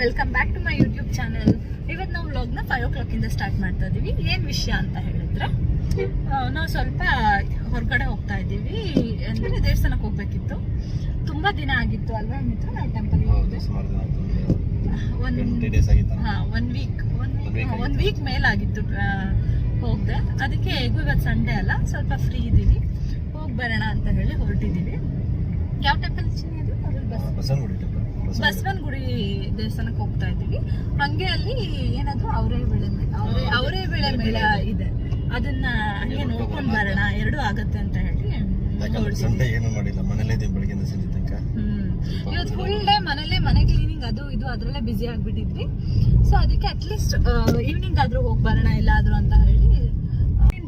Welcome back to my YouTube channel ಇವತ್ತು ನಾವು ವ್ಲಾಗ್ನ ಫೈವ್ ಓ ಕ್ಲಾಕಿಂದ ಸ್ಟಾರ್ಟ್ ಮಾಡ್ತಾ ಇದ್ದೀವಿ ಏನು ವಿಷಯ ಅಂತ ಹೇಳಿದ್ರೆ ನಾವು ಸ್ವಲ್ಪ ಹೊರಗಡೆ ಹೋಗ್ತಾ ಇದ್ದೀವಿ. ಅಂದರೆ ದೇವಸ್ಥಾನಕ್ಕೆ ಹೋಗ್ಬೇಕಿತ್ತು. ತುಂಬ ದಿನ ಆಗಿತ್ತು ಅಲ್ವಾ ಮಿತ್ರ? ನಾವು ಟೆಂಪಲ್ಗೆ ಆಯ್ತು ಒಂದು ಹಾಂ one week one One week one week ಮೇಲಾಗಿತ್ತು ಹೋಗ್ದೆ. ಅದಕ್ಕೆ ಹೇಗೂ ಇವತ್ತು ಸಂಡೇ ಅಲ್ಲ ಸ್ವಲ್ಪ ಫ್ರೀ ಇದ್ದೀವಿ ಹೋಗಿ ಬರೋಣ ಅಂತ ಹೇಳಿ ಹೊರಟಿದ್ದೀವಿ ಯಾವ ಟೆಂಪಲ್ ಚಿನ್ನಿ ಅದು? ಬಸ್. ಬಸವನಗುಡಿ. ಗುಡಿ ದೇವಸ್ಥಾನಕ್ಕೆ ಹೋಗ್ತಾ ಇದ್ದೀವಿ. ಹಂಗೆ ಅಲ್ಲಿ ಏನಾದ್ರು ಅವರೇ ಬೆಳೆ ಅವರೇ ಅವರೇ ಬೆಳೆ ಮೇಳ ಇದೆ. ಅದನ್ನ ಹಂಗೆ ನೋಡ್ಕೊಂಡು ಬರೋಣ ಎರಡು ಆಗತ್ತೆ ಅಂತ ಹೇಳಿ ಯಾಕಂದ್ರೆ ಏನು ಮಾಡಿಲ್ಲ ಮನೇಲೇ ಇದ್ದೀವಿ ಬೆಳಗ್ಗೆಯಿಂದ ಸಂಜೆ ತನಕ. ಇವತ್ತು ಫುಲ್ ಡೇ ಮನೇಲೆ ಮನೆ ಕ್ಲೀನಿಂಗ್ ಅದು ಇದು ಅದರಲ್ಲೇ ಬಿಸಿ ಆಗ್ಬಿಟ್ಟಿದ್ವಿ. ಸೊ ಅದಕ್ಕೆ ಅಟ್ಲೀಸ್ಟ್ ಈವ್ನಿಂಗ್ ಆದ್ರೂ ಹೋಗಿ ಬರೋಣ ಎಲ್ಲಾದ್ರೂ ಅಂತ ಹೇಳಿ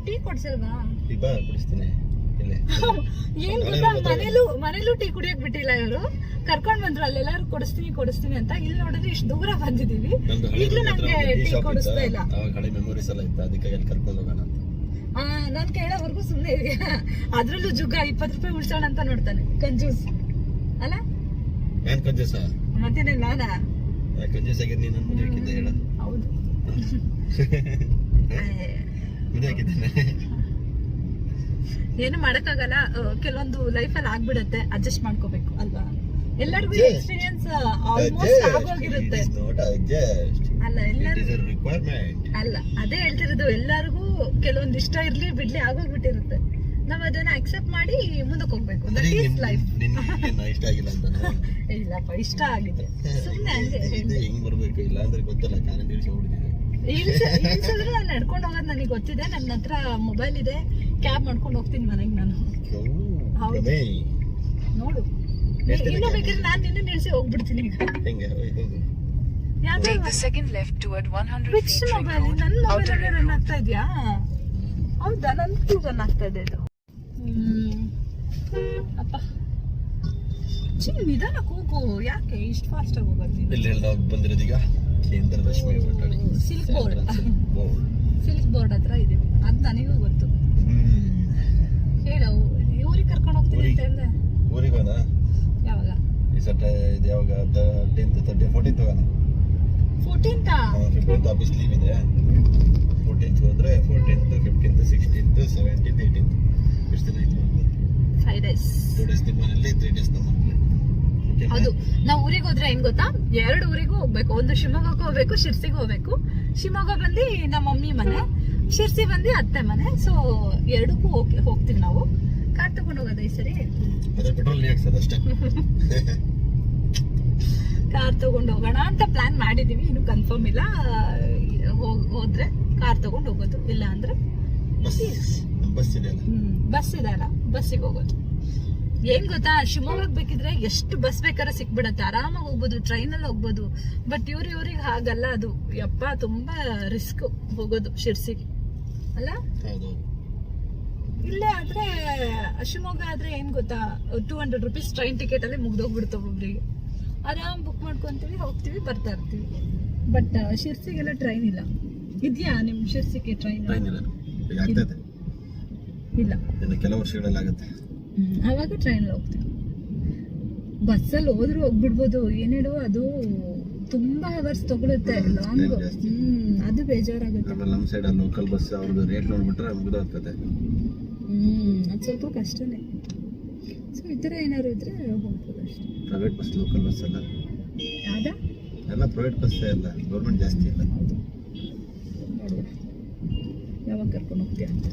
ಟೀ ಕೊಡ್ಸಲ್ವಾ? ಈಗ ಕುಡಿಸ್ತೀನಿ. ಇಲ್ಲೇ ಏನ್ ಗೊತ್ತಾ? ಮನೇಲೂ ಮನೇಲೂ ಟೀ ಕುಡಿಯಕ್ ಬಿಟ್ಟಿಲ್ಲ ಇವರು. ಕರ್ಕೊಂಡ್ ಬಂದ್ರು ಅಲ್ಲೆಲ್ಲಾರು ಕೊಡಿಸ್ತೀನಿ ಕೊಡಿಸ್ತೀನಿ ಅಂತ. ಇಲ್ಲಿ ನೋಡಿದ್ರೆ ಇಷ್ಟು ದೂರ ಬಂದಿದೀವಿ. ಈಗಲೂ ನಂಗೆ ಟೀ ಕೊಡಿಸ್ತಾ. ಇಲ್ಲ. ಅವಾಗ ಹಳೆ ಮೆಮೊರೀಸ್ ಎಲ್ಲ ಇತ್ತು. ಅದಕ್ಕೆ ಅಲ್ಲಿ ಕರ್ಕೊಂಡು ಹೋಗೋಣ ಅಂತ. ಆ ನಾನ್ ಕೇಳೋವರೆಗೂ ಸುಮ್ನೆ ಇದೆಯಾ ಅದ್ರಲ್ಲೂ ಜುಗ್ಗ ಇಪ್ಪತ್ತು ರೂಪಾಯಿ ಉಳ್ಸೋಣ ಅಂತ ನೋಡ್ತಾನೆ. ಕಂಜೂಸ್. ಅಲ್ಲ? ಏನ್ ಕಂಜೂಸ? ಮತ್ತೇನೆ ನಾನಾ? ಕಂಜೂಸ್ ಆಗಿದ್ ನೀನು ಮುಂದೆ ಹಾಕಿದ್ದೆ ಹೇಳ. ಹೌದು. ಮುಂದೆ ಹಾಕಿದ್ದೇನೆ. ಏನು ಮಾಡೋಕ್ಕಾಗಲ್ಲ ಕೆಲವೊಂದು ಲೈಫಲ್ಲಿ ಆಗ್ಬಿಡುತ್ತೆ ಅಡ್ಜಸ್ಟ್ ಮಾಡ್ಕೋಬೇಕು ಅಲ್ವಾ? ಎಲ್ಲರಿಗೂ. ಎಕ್ಸ್ಪೀರಿಯನ್ಸ್ ಆಲ್ಮೋಸ್ಟ್ ಆಗೋಗಿರುತ್ತೆ. ಅಲ್ಲ ಎಲ್ಲರಿಗೂ ಅಲ್ಲ ಅದೇ ಹೇಳ್ತಿರೋದು ಎಲ್ಲರಿಗೂ ಕೆಲವೊಂದು ಇಷ್ಟ ಇರ್ಲಿ ಬಿಡ್ಲಿ ಆಗೋಗ್ಬಿಟ್ಟಿರುತ್ತೆ. ನಾವ್ ಅದನ್ನ ಅಕ್ಸೆಪ್ಟ್ ಮಾಡಿ ಮುಂದಕ್ಕೆ ಹೋಗ್ಬೇಕು. ಲೈಫ್ ಇಷ್ಟ ಆಗಿಲ್ಲ ಅಂತ ಇಲ್ಲಪ್ಪ ಇಷ್ಟ ಆಗಿದೆ. ಸುಮ್ಮನೆ ಹಂಗೆ ಇದೆ ಹಿಂಗ್ ಬರ್ಬೇಕು? ಇಲ್ಲ ಅಂದ್ರೆ ಗೊತ್ತಲ್ಲ ಕಾರಣ ಇಳಿಸಿ ನಡ್ಕೊಂಡು ಹೋಗೋದು ನನಗೆ ಗೊತ್ತಿದೆ. ನನ್ನ ಹತ್ರ ಮೊಬೈಲ್ ಇದೆ. ಕ್ಯಾಬ್ ಮಾಡ್ಕೊಂಡು ಹೋಗ್ತೀನಿ ಮನೆಗೆ ನಾನು. ಹೌದು. ನೋಡು. ಎಷ್ಟ್ ದಿನಕ್ಕೆ ಇನ್ನು ಬೇಕಾದ್ರೆ ನಾನು ನಿನ್ನ ನಿಲ್ಸಿ ಹೋಗ್ಬಿಡ್ತೀನಿ ಈಗ. ಹೆಂಗೆ ಹೋಗು ಯಾವ್ದು Take the second left toward 100 which feet ring mobile road, ನನ್ನ outer mobile ring run road. ಆಗ್ತಾ ಇದೆಯಾ? ಹೌದಾ? ನನ್ಗೂ ರನ್ ಆಗ್ತಾ ಇದೆ ಇದು ಹ್ಮ್. ಅಪ್ಪ. ಚಿನ್ ನಿಧಾನ ಕೂಗು. ಯಾಕೆ ಇಷ್ಟು ಫಾಸ್ಟ್ ಆಗಿ ಹೋಗೋದು ನೀನು ಇಲ್ಲಿ ನಾವು ಬಂದಿರೋದೀಗ ಕೇಂದ್ರ ರಶ್ಮಿ ಮಂಡಳಿ Silk board. Silk board. Silk Board ಹತ್ರ ಇದೆ. ಅದು ನನಗೂ ಗೊತ್ತು. ಹೇಳು ಊರಿಗೆ ಕರ್ಕೊಂಡು ಹೋಗ್ತೀನಿ ಅಂತ ಅಂದೆ ಊರಿಗೆ ಹೋದ ಯಾವಾಗ? ಈ ಸಟ ಇದು ಯಾವಾಗ? ಟೆಂತ್ ತರ್ಟಿ ಫೋರ್ಟೀನ್ತ್ ಹೋಗೋಣ. ಫೋರ್ಟೀನ್ತಾ ಫಿಫ್ಟೀನ್ತ್ ಆಫೀಸ್ ಲೀವ್ ಇದೆ. ಫೋರ್ಟೀನ್ತ್ ಹೋದ್ರೆ fourteenth fifteenth sixteenth seventeenth eighteenth ಎಷ್ಟು ದಿನ ಆಯ್ತು ಫೈವ್ ಡೇಸ್ ಟೂ ಡೇಸ್ ನಿಮ್ಮ ಮನೇಲಿ ತ್ರೀ ಡೇಸ್ ನಮ್ಮ? ಹೌದು. ನಾವು ಊರಿಗೆ ಹೋದ್ರೆ ಏನ್ ಗೊತ್ತಾ? ಎರಡು ಊರಿಗೂ ಹೋಗ್ಬೇಕು. ಒಂದು ಶಿವಮೊಗ್ಗಕ್ಕೆ ಹೋಗ್ಬೇಕು ಶಿರ್ಸಿಗೆ ಹೋಗ್ಬೇಕು. ಶಿವಮೊಗ್ಗ ಬಂದು ನಮ್ಮ ಮಮ್ಮಿ ಮನೆ. ಶಿರ್ಸಿ ಬಂದು ಅತ್ತೆ ಮನೆ ಸೊ ಎರಡಕ್ಕೂ ಹೋಗಿ ಹೋಗ್ತೀವಿ ನಾವು. ಕಾರ್ ತಗೊಂಡು ಹೋಗೋದು ಈ ಸರಿ? ಕಾರ್ ತಗೊಂಡು ಹೋಗೋಣ ಅಂತ ಪ್ಲಾನ್ ಮಾಡಿದೀವಿ. ಇನ್ನು ಕನ್ಫರ್ಮ್ ಇಲ್ಲ. ಹೋದ್ರೆ ಕಾರ್ ತಗೊಂಡು ಹೋಗೋದು. ಇಲ್ಲ ಅಂದ್ರೆ ಬಸ್ ಇದೆ ಬಸ್ ಇದೆ ಅಲ್ಲ. ಬಸ್ಸಿಗೆ ಹೋಗೋದು. ಏನ್ ಗೊತ್ತಾ? ಶಿವಮೊಗ್ಗಕ್ಕೆ ಬೇಕಿದ್ರೆ ಎಷ್ಟು ಬಸ್ ಬೇಕಾದ್ರೆ ಸಿಕ್ಬಿಡತ್ತೆ. ಆರಾಮಾಗಿ ಹೋಗ್ಬೋದು ಟ್ರೈನಲ್ಲಿ ಹೋಗ್ಬೋದು. ಬಟ್ ಇವ್ರ ಇವ್ರಿಗೆ ಹಾಗಲ್ಲ ಅದು. ಯಪ್ಪ ತುಂಬಾ ರಿಸ್ಕ್ ಹೋಗೋದು ಶಿರ್ಸಿಗೆ. ಅಲ್ಲ? ಇಲ್ಲೇ ಆದ್ರೆ ಶಿವಮೊಗ್ಗ ಆದ್ರೆ ಏನ್ ಗೊತ್ತಾ? Two hundred rupees train ticket ಅಲ್ಲಿ ಮುಗ್ದೋಗ್ಬಿಡುತ್ತೆ ಒಬ್ಬೊಬ್ರಿಗೆ. ಆರಾಮ್ ಬುಕ್ ಮಾಡ್ಕೊಂತೀವಿ ಹೋಗ್ತೀವಿ ಬರ್ತಾ ಇರ್ತೀವಿ. ಬಟ್ ಶಿರ್ಸಿಗೆಲ್ಲ ಟ್ರೈನ್ ಇಲ್ಲ. ಇದೆಯಾ ನಿಮ್ ಶಿರ್ಸಿಗೆ ಟ್ರೈನ್ ಇಲ್ಲ. ಕೆಲವು ವರ್ಷಗಳಲ್ಲಾಗುತ್ತೆ ಅವಾಗ ಟ್ರೈನ್ ಟ್ರೈನಲ್ಲಿ ಹೋಗ್ತೀವಿ. ಬಸ್ಸಲ್ಲಿ ಹೋದ್ರೂ ಹೋಗ್ಬಿಡ್ಬೋದು ಏನೇಳು ಅದು ತುಂಬಾ ಅವರ್ಸ್ ತಗೊಳುತ್ತೆ. ಲಾಂಗ್ ಹ್ಮ್ ಅದು ಬೇಜಾರಾಗುತ್ತೆ. ಆಮೇಲೆ ನಮ್ಮ ಸೈಡ್ ಲೋಕಲ್ ಬಸ್ ಅವ್ರದ್ದು ರೇಟ್ ನೋಡ್ಬಿಟ್ರೆ ಮುಗಿದೋಗ್ತದೆ. ಹ್ಮ್ ಅದು ಸ್ವಲ್ಪ ಕಷ್ಟನೇ. ಸೊ ಈ ಥರ ಏನಾದ್ರು ಇದ್ರೆ ಹೋಗ್ಬೋದು ಅಷ್ಟೇ. ಪ್ರೈವೇಟ್ ಬಸ್ ಲೋಕಲ್ ಬಸ್ ಅಲ್ಲ ಯಾವ್ದಾ? ಎಲ್ಲ ಪ್ರೈವೇಟ್ ಬಸ್ ಅಲ್ಲ ಗೌರ್ಮೆಂಟ್ ಜಾಸ್ತಿ ಇಲ್ಲ. ನೋಡುವ. ಯಾವಾಗ ಕರ್ಕೊಂಡು ಹೋಗ್ತೀಯ ಅಂತ.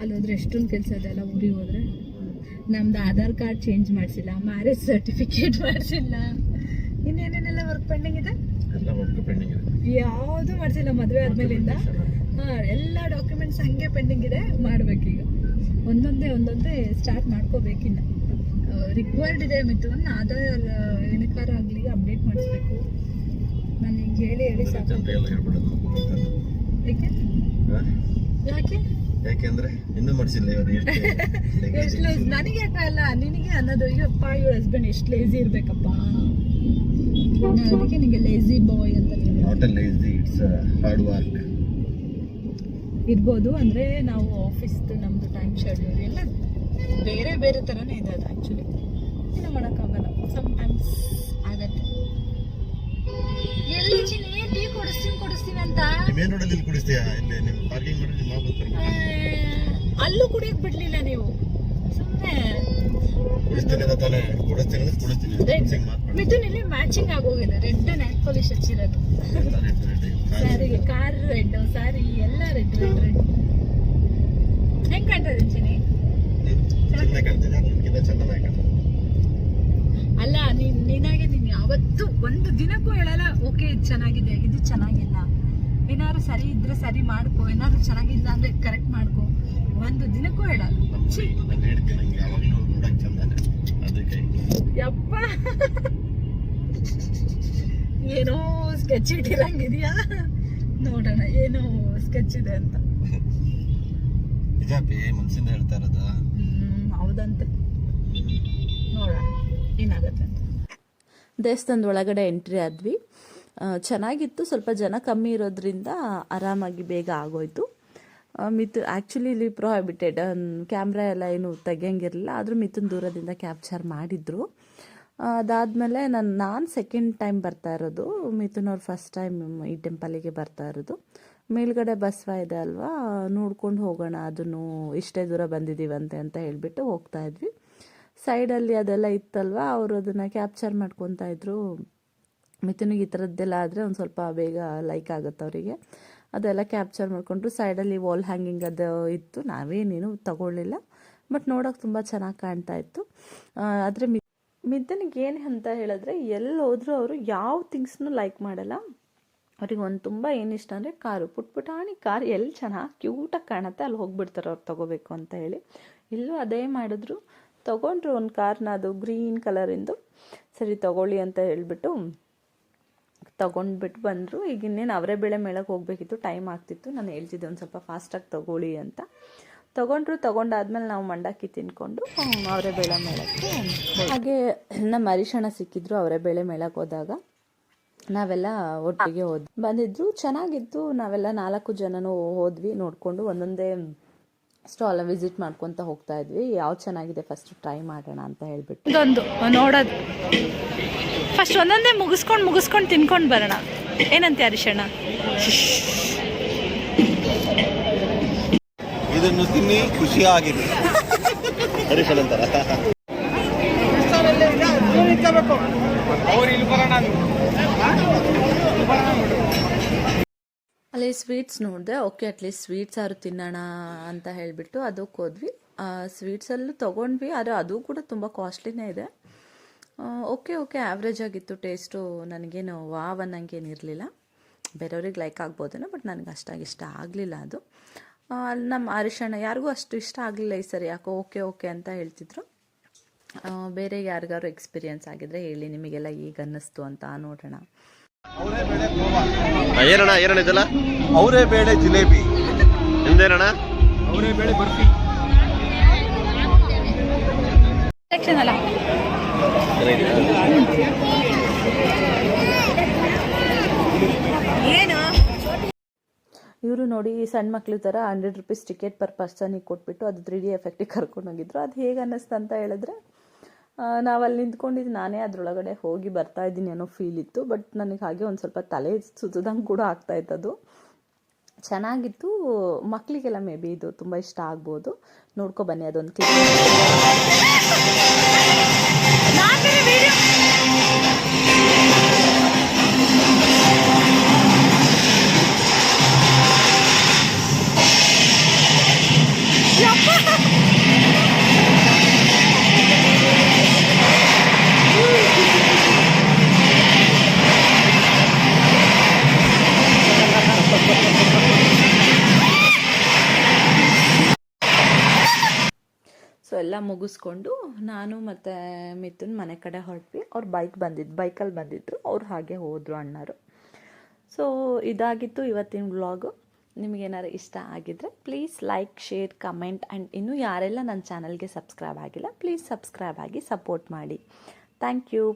ಅಲ್ಲಿ ಹೋದ್ರೆ ಎಷ್ಟೊಂದು ಕೆಲಸ ಇದೆ ಅಲ್ಲ ಊರಿಗೆ ಹೋದ್ರೆ. ನಮ್ದು ಆಧಾರ್ ಕಾರ್ಡ್ ಚೇಂಜ್ ಮಾಡಿಸಿಲ್ಲ ಮ್ಯಾರೇಜ್ ಸರ್ಟಿಫಿಕೇಟ್ ಮಾಡಿಸಿಲ್ಲ. ಇನ್ನೇನೇನೆಲ್ಲ ವರ್ಕ್ ಪೆಂಡಿಂಗ್ ಇದೆ? ಎಲ್ಲ ವರ್ಕ್ ಪೆಂಡಿಂಗ್ ಇದೆ. ಯಾವುದು ಮಾಡಿಸಿಲ್ಲ ಮದುವೆ ಆದ್ಮೇಲಿಂದ? ಹಾಂ ಎಲ್ಲ ಡಾಕ್ಯುಮೆಂಟ್ಸ್ ಹಂಗೆ ಪೆಂಡಿಂಗ್ ಇದೆ ಮಾಡ್ಬೇಕೀಗ ಒಂದೊಂದೇ ಒಂದೊಂದೇ ಸ್ಟಾರ್ಟ್ ಮಾಡ್ಕೋಬೇಕಿನ್ನ ರಿಕ್ವೈರ್ಡ್ ಇದೆ ಮಿತ್ರನ್ನ ಆಧಾರ್ ಏನಕ್ಕಾರ ಆಗಲಿ ಅಪ್ಡೇಟ್ ಮಾಡಿಸ್ಬೇಕು. ನಾನು ಹಿಂಗೆ ಹೇಳಿ ಹೇಳಿ ಸಾಕು. ಯಾಕೆ? ಯಾಕೆ? ಯಾಕೆಂದ್ರೆ ಇನ್ನೂ ಮಾಡಿಸಿಲ್ಲ ಇವರು ನನಗೆ ಯಾಕಲ್ಲ ಅಲ್ಲ ನಿನಗೆ ಅನ್ನೋದು ಅಯ್ಯಪ್ಪ ಇವ್ರ ಹಸ್ಬೆಂಡ್ ಎಷ್ಟು ಲೇಜಿ ಇರ್ಬೇಕಪ್ಪ. ಅದಕ್ಕೆ ನಿಮಗೆ ಲೇಜಿ ಬಾಯ್ ಅಂತ not lazy it's hard work ಇರ್ಬೋದು ಅಂದ್ರೆ ನಾವು ಆಫೀಸ್ ನಮ್ದು ಟೈಮ್ ಶೆಡ್ಯೂಲ್ ಎಲ್ಲ ಬೇರೆ ಬೇರೆ ತರನೇ ಇದೆ ಅದು ಆ್ಯಕ್ಚುಲಿ ಏನು ಸಮ್ ಟೈಮ್ಸ್ ಆಗತ್ತೆ. ಎಲ್ಲಿ ಚಿನ್ನಿ ಟೀ ಕೊಡಿಸ್ತೀನಿ ಕೊಡಿಸ್ತೀನಿ ಅಂತ? ಮೇನ್ ರೋಡಲ್ಲಿ ಇಲ್ಲಿ ಕುಡಿಸ್ತೀಯಾ? ಇಲ್ಲಿ ನಿಮ್ಮ ಪಾರ್ಕಿಂಗ್ ಮಾಡಿ ನಿಮ್ಮ ಮಾತು ಅಲ್ಲೂ ಕುಡಿಯಕ್ಕೆ ಬಿಡ್ಲಿಲ್ಲ ನೀವು. ಸುಮ್ಮನೆ ಕುಡಿಸ್ತೀನಿ ತಲೆ ಕುಡಿಸ್ತೀನಿ ರೆಡ್ Mixing ಮಿಥುನ್ ಇಲ್ಲಿ ಮ್ಯಾಚಿಂಗ್ ಆಗೋಗಿದೆ ರೆಡ್ ನೆಟ್ ಪಾಲಿಶ್ ಹಚ್ಚಿರೋದು. ಸ್ಯಾರಿಗೆ ಕಾರ್ ರೆಡ್ ಸ್ಯಾರಿ ಎಲ್ಲ ರೆಡ್ ರೆಡ್ ರೆಡ್ ಹೆಂಗ್ ಕಾಣ್ತದೆ ಚಿನಿ ಅಲ್ಲ ನೀನ್ ನೀನಾಗೆ ನೀನ್ ಯಾವತ್ತು ಒಂದು ದಿನಕ್ಕೂ ಹೇಳಲ್ಲ ಓಕೆ ಇದು ಚೆನ್ನಾಗಿದೆ ಇದು ಚೆನ್ನಾಗಿಲ್ಲ. ಏನಾದ್ರು ಸರಿ ಇದ್ರೆ ಸರಿ ಮಾಡ್ಕೋ ಏನಾದ್ರು ಚೆನ್ನಾಗಿಲ್ಲ ಅಂದ್ರೆ ಕರೆಕ್ಟ್ ಮಾಡ್ಕೋ. ಒಂದು ದಿನಕ್ಕೂ ಹೇಳಲ್ಲ. ಅದಕ್ಕೆ. ಯಪ್ಪ. ಏನೋ ಸ್ಕೆಚ್ ಇಟ್ಟಿರಂಗಿದ್ಯಾ? ನೋಡೋಣ ಏನೋ ಸ್ಕೆಚ್ ಇದೆ ಅಂತ. ನಿಜಾಪಿ ಮನ್ಸಿಂದ ಹೇಳ್ತಾ ಇರೋದ. ಹೌದಂತೆ. ನೋಡೋಣ ಏನಾಗುತ್ತೆ ಅಂತ. ದೇವಸ್ಥಾನದ ಒಳಗಡೆ ಎಂಟ್ರಿ ಆದ್ವಿ. ಚೆನ್ನಾಗಿತ್ತು ಸ್ವಲ್ಪ ಜನ ಕಮ್ಮಿ ಇರೋದ್ರಿಂದ ಆರಾಮಾಗಿ ಬೇಗ ಆಗೋಯ್ತು. ಮಿಥು ಆ್ಯಕ್ಚುಲಿ ಇಲ್ಲಿ ಪ್ರೊಹಿಬಿಟೆಡ್ ಕ್ಯಾಮ್ರಾ ಎಲ್ಲ ಏನು ತೆಗಿಯಂಗಿರಲಿಲ್ಲ. ಆದರೂ ಮಿಥುನ್ ದೂರದಿಂದ ಕ್ಯಾಪ್ಚರ್ ಮಾಡಿದ್ರು. ಅದಾದಮೇಲೆ ನಾನು ನಾನು ಸೆಕೆಂಡ್ ಟೈಮ್ ಬರ್ತಾ ಇರೋದು. ಮಿಥುನ್ ಅವ್ರು ಫಸ್ಟ್ ಟೈಮ್ ಈ ಟೆಂಪಲಿಗೆ ಬರ್ತಾ ಇರೋದು. ಮೇಲ್ಗಡೆ ಬಸವ ಇದೆ ಅಲ್ವಾ? ನೋಡ್ಕೊಂಡು ಹೋಗೋಣ, ಅದನ್ನು ಇಷ್ಟೇ ದೂರ ಬಂದಿದ್ದೀವಂತೆ ಅಂತ ಹೇಳಿಬಿಟ್ಟು ಹೋಗ್ತಾ ಇದ್ವಿ. ಸೈಡಲ್ಲಿ ಅದೆಲ್ಲ ಇತ್ತಲ್ವಾ? ಅವರು ಅದನ್ನು ಕ್ಯಾಪ್ಚರ್ ಮಾಡ್ಕೊತಾ ಇದ್ರು. ಮಿಥುನಿಗೆ ಈ ಥರದ್ದೆಲ್ಲ ಆದರೆ ಒಂದು ಸ್ವಲ್ಪ ಬೇಗ ಲೈಕ್ ಆಗುತ್ತೆ ಅವರಿಗೆ. ಅದೆಲ್ಲ ಕ್ಯಾಪ್ಚರ್ ಮಾಡಿಕೊಂಡ್ರು. ಸೈಡಲ್ಲಿ ವಾಲ್ ಹ್ಯಾಂಗಿಂಗ್ ಅದು ಇತ್ತು. ನಾವೇನೇನು ತಗೊಳ್ಳಿಲ್ಲ. ಬಟ್ ನೋಡೋಕೆ ತುಂಬ ಚೆನ್ನಾಗಿ ಕಾಣ್ತಾ ಇತ್ತು. ಆದರೆ ಮಿ ಮಿದ್ದನಿಗೆ ಏನು ಅಂತ ಹೇಳಿದ್ರೆ ಎಲ್ಲಿ ಹೋದರೂ ಅವರು ಯಾವ ಥಿಂಗ್ಸ್ನು ಲೈಕ್ ಮಾಡಲ್ಲ. ಅವ್ರಿಗೆ ಒಂದು ತುಂಬ ಏನು ಇಷ್ಟ ಅಂದರೆ ಕಾರು. ಪುಟ್ ಪುಟಾಣಿ ಕಾರ್ ಎಲ್ಲಿ ಚೆನ್ನಾಗಿ ಕ್ಯೂಟಾಗಿ ಕಾಣುತ್ತೆ ಅಲ್ಲಿ ಹೋಗ್ಬಿಡ್ತಾರೆ ಅವ್ರು ತಗೋಬೇಕು ಅಂತ ಹೇಳಿ. ಇಲ್ಲೂ ಅದೇ ಮಾಡಿದ್ರು. ತಗೊಂಡ್ರು ಒಂದು ಕಾರ್ನ ಅದು ಗ್ರೀನ್ ಕಲರಿಂದು ಸರಿ ತಗೊಳ್ಳಿ ಅಂತ ಹೇಳಿಬಿಟ್ಟು ತೊಗೊಂಡ್ಬಿಟ್ಟು ಬಂದರು. ಈಗ ಇನ್ನೇನು ಅವರೇ ಬೆಳೆ ಮೇಳಕ್ಕೆ ಹೋಗಬೇಕಿತ್ತು ಟೈಮ್ ಆಗ್ತಿತ್ತು. ನಾನು ಹೇಳ್ತಿದ್ದೆ ಒಂದು ಸ್ವಲ್ಪ ಫಾಸ್ಟಾಗಿ ತಗೊಳ್ಳಿ ಅಂತ. ತೊಗೊಂಡ್ರು, ತೊಗೊಂಡಾದ್ಮೇಲೆ ನಾವು ಮಂಡಕ್ಕಿ ತಿನ್ಕೊಂಡು ಅವರೇ ಬೇಳೆ ಮೇಳಕ್ಕೆ. ಹಾಗೆ ನಮ್ಮ ಅರಿಶಣ ಸಿಕ್ಕಿದ್ರು ಅವರೇ ಬೇಳೆ ಮೇಳಕ್ಕೆ ಹೋದಾಗ. ನಾವೆಲ್ಲ ಒಟ್ಟಿಗೆ ಹೋದ್ ಬಂದಿದ್ರು, ಚೆನ್ನಾಗಿತ್ತು. ನಾವೆಲ್ಲ ನಾಲ್ಕು ಜನನೂ ಹೋದ್ವಿ, ನೋಡಿಕೊಂಡು ಒಂದೊಂದೇ ಸ್ಟಾಲ್ ವಿಸಿಟ್ ಮಾಡ್ಕೊಂತ ಹೋಗ್ತಾ ಇದ್ವಿ. ಯಾವ್ದು ಚೆನ್ನಾಗಿದೆ ಫಸ್ಟ್ ಟ್ರೈ ಮಾಡೋಣ ಅಂತ ಹೇಳ್ಬಿಟ್ಟು. ನೋಡೋದು. ಫಸ್ಟ್ ಒಂದೊಂದೇ ಮುಗಿಸ್ಕೊಂಡು ಮುಗಿಸ್ಕೊಂಡು ತಿನ್ಕೊಂಡು ಬರೋಣ. ಏನಂತೆ ಹರೀಶಣ್ಣ? ಇದನ್ನು ತಿನ್ನಿ ಖುಷಿಯಾಗಿದೆ ಅಂತಾರ ಅಲ್ಲಿ ಸ್ವೀಟ್ಸ್ ನೋಡಿದೆ ಓಕೆ ಅಟ್ಲೀಸ್ಟ್ ಸ್ವೀಟ್ಸ್ ಆದ್ರು ತಿನ್ನೋಣ ಅಂತ ಹೇಳಿಬಿಟ್ಟು ಅದಕ್ಕೆ ಹೋದ್ವಿ. ಸ್ವೀಟ್ಸಲ್ಲೂ ತೊಗೊಂಡ್ವಿ ಆದರೆ ಅದು ಕೂಡ ತುಂಬ ಕಾಸ್ಟ್ಲಿನೇ ಇದೆ. ಓಕೆ ಓಕೆ ಆ್ಯಾವ್ರೇಜ್ ಆಗಿತ್ತು ಟೇಸ್ಟು ನನಗೇನು ವಾವ್ ಅನ್ನಂಗೇನಿರಲಿಲ್ಲ ಬೇರೆಯವ್ರಿಗೆ ಲೈಕ್ ಆಗ್ಬೋದೇನೋ ಬಟ್ ನನಗೆ ಅಷ್ಟಾಗಿ ಇಷ್ಟ ಆಗಲಿಲ್ಲ ಅದು. ಅಲ್ಲಿ ನಮ್ಮ ಅರಿಶಣ್ಣ ಯಾರಿಗೂ ಅಷ್ಟು ಇಷ್ಟ ಆಗಲಿಲ್ಲ ಈ ಸರಿ ಯಾಕೋ ಓಕೆ ಓಕೆ ಅಂತ ಹೇಳ್ತಿದ್ರು. ಆ, ಬೇರೆ ಯಾರಿಗಾರು ಎಕ್ಸ್ಪೀರಿಯನ್ಸ್ ಆಗಿದ್ರೆ ಹೇಳಿ ನಿಮಗೆಲ್ಲ ಈಗ ಅನ್ನಿಸ್ತು ಅಂತ ನೋಡೋಣ. ಏನಣ್ಣ ಏನಣ್ಣ ಇದೆಲ್ಲ? ಅವರೇ ಬೇಳೆ ಜಿಲೇಬಿ. ನಿಮ್ದೇನಣ್ಣ? ಅವರೇ ಬೇಳೆ ಬರ್ಫಿ. ಸೆಕ್ಷನ್ ಅಲ್ಲ. ಏನು ಇವರು ನೋಡಿ ಸಣ್ಣ ಮಕ್ಳು ಥರ ಹಂಡ್ರೆಡ್ ರುಪೀಸ್ ಟಿಕೆಟ್ ಪರ್ ಪರ್ಸನಿಗೆ ಕೊಟ್ಬಿಟ್ಟು ಅದು ತ್ರೀ ಡಿ ಎಫೆಕ್ಟಿಗೆ ಕರ್ಕೊಂಡು ಹೋಗಿದ್ರು. ಅದು ಹೇಗೆ ಅನ್ನಿಸ್ತು ಅಂತ ಹೇಳಿದ್ರೆ ನಾವು ಅಲ್ಲಿ ನಿಂತ್ಕೊಂಡಿದ್ದು ನಾನೇ ಅದರೊಳಗಡೆ ಹೋಗಿ ಬರ್ತಾ ಇದ್ದೀನಿ ಅನ್ನೋ ಫೀಲ್ ಇತ್ತು ಬಟ್ ನನಗೆ ಹಾಗೆ ಒಂದು ಸ್ವಲ್ಪ ತಲೆ ಸುತ್ತದಂಗೆ ಕೂಡ ಆಗ್ತಾ ಇತ್ತು ಅದು ಚೆನ್ನಾಗಿತ್ತು ಮಕ್ಕಳಿಗೆಲ್ಲ ಮೇ ಬಿ ಇದು ತುಂಬ ಇಷ್ಟ ಆಗ್ಬೋದು. ನೋಡ್ಕೊ ಬನ್ನಿ ಅದೊಂದು ಕ್ಲಿಪ್ ಎಲ್ಲ ಮುಗಿಸ್ಕೊಂಡು ನಾನು ಮತ್ತು ಮಿಥುನ್ ಮನೆ ಕಡೆ ಹೊರಟ್ವಿ. ಅವ್ರು ಬೈಕ್ ಬಂದಿದ್ದು ಬೈಕಲ್ಲಿ ಬಂದಿದ್ದರು ಅವ್ರು ಹಾಗೆ ಹೋದರು ಅಣ್ಣರು. ಸೊ ಇದಾಗಿತ್ತು ಇವತ್ತಿನ ವ್ಲಾಗು ನಿಮಗೇನಾರು ಇಷ್ಟ ಆಗಿದ್ರೆ please like share comment and ಇನ್ನೂ ಯಾರೆಲ್ಲ ನನ್ನ ಚಾನಲ್ಗೆ ಸಬ್ಸ್ಕ್ರೈಬ್ ಆಗಿಲ್ಲ ಪ್ಲೀಸ್ ಸಬ್ಸ್ಕ್ರೈಬ್ ಆಗಿ ಸಪೋರ್ಟ್ ಮಾಡಿ. Thank you